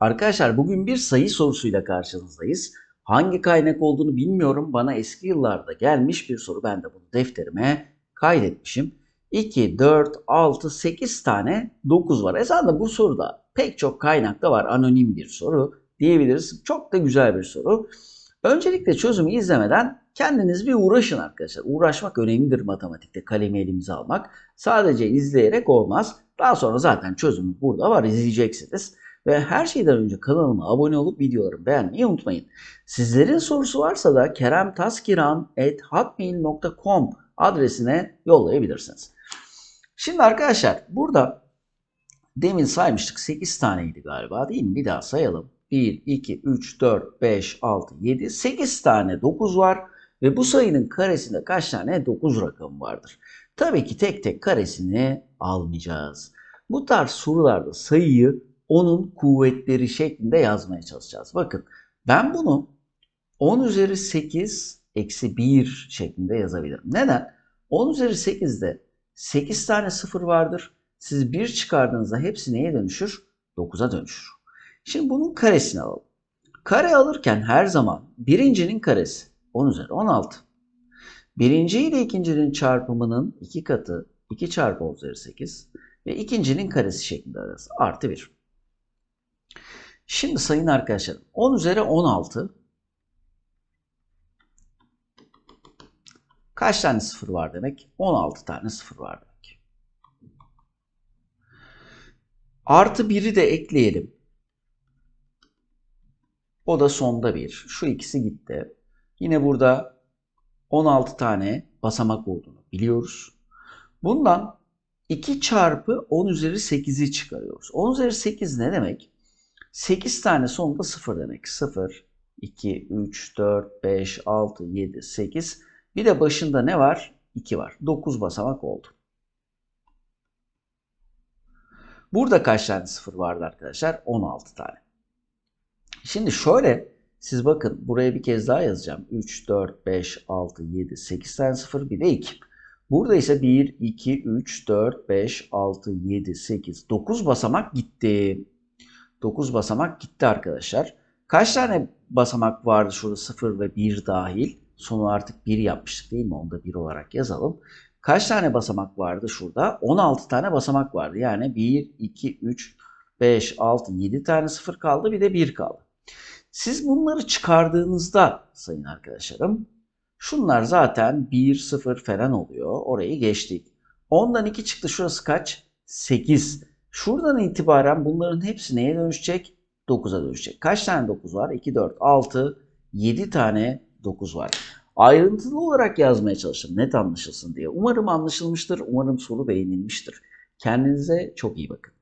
Arkadaşlar bugün bir sayı sorusuyla karşınızdayız. Hangi kaynak olduğunu bilmiyorum. Bana eski yıllarda gelmiş bir soru. Ben de bunu defterime kaydetmişim. 2, 4, 6, 8 tane 9 var. Esasında bu soruda pek çok kaynakta var. Anonim bir soru diyebiliriz. Çok da güzel bir soru. Öncelikle çözümü izlemeden kendiniz bir uğraşın arkadaşlar. Uğraşmak önemlidir matematikte kalemi elimize almak. Sadece izleyerek olmaz. Daha sonra zaten çözümü burada var izleyeceksiniz. Ve her şeyden önce kanalıma abone olup videolarımı beğenmeyi unutmayın. Sizlerin sorusu varsa da keremtaskiran.hotmail.com adresine yollayabilirsiniz. Şimdi arkadaşlar burada demin saymıştık 8 taneydi galiba değil mi? Bir daha sayalım. 1, 2, 3, 4, 5, 6, 7, 8 tane 9 var. Ve bu sayının karesinde kaç tane 9 rakamı vardır? Tabii ki tek tek karesini almayacağız. Bu tarz sorularda sayıyı onun kuvvetleri şeklinde yazmaya çalışacağız. Bakın ben bunu 10 üzeri 8 eksi 1 şeklinde yazabilirim. Neden? 10 üzeri 8'de 8 tane 0 vardır. Siz 1 çıkardığınızda hepsi neye dönüşür? 9'a dönüşür. Şimdi bunun karesini alalım. Kare alırken her zaman birincinin karesi 10 üzeri 16. Birinci ile ikincinin çarpımının iki katı 2 çarpı 10 üzeri 8 ve ikincinin karesi şeklinde arası artı 1. Şimdi sayın arkadaşlarım 10 üzeri 16 kaç tane sıfır var demek? 16 tane sıfır var demek. Artı 1'i de ekleyelim. O da sonda 1. Şu ikisi gitti. Yine burada 16 tane basamak olduğunu biliyoruz. Bundan 2 çarpı 10 üzeri 8'i çıkarıyoruz. 10 üzeri 8 ne demek? 8 tane sonunda 0 demek. 0, 2, 3, 4, 5, 6, 7, 8. Bir de başında ne var? 2 var. 9 basamak oldu. Burada kaç tane 0 vardı arkadaşlar? 16 tane. Şimdi şöyle siz bakın buraya bir kez daha yazacağım. 3, 4, 5, 6, 7, 8 tane 0 bir de 2. Burada ise 1, 2, 3, 4, 5, 6, 7, 8, 9 basamak gitti. 9 basamak gitti arkadaşlar. Kaç tane basamak vardı şurada 0 ve 1 dahil? Sonu artık 1 yapmıştık değil mi? Onu da 1 olarak yazalım. Kaç tane basamak vardı şurada? 16 tane basamak vardı. Yani 1, 2, 3, 5, 6, 7 tane 0 kaldı. Bir de 1 kaldı. Siz bunları çıkardığınızda sayın arkadaşlarım şunlar zaten 1, 0 falan oluyor. Orayı geçtik. 10'dan 2 çıktı. Şurası kaç? 8. Şuradan itibaren bunların hepsi neye dönüşecek? 9'a dönüşecek. Kaç tane 9 var? 2, 4, 6, 7 tane 9 var. Ayrıntılı olarak yazmaya çalıştım net anlaşılsın diye. Umarım anlaşılmıştır. Umarım soru beğenilmiştir. Kendinize çok iyi bakın.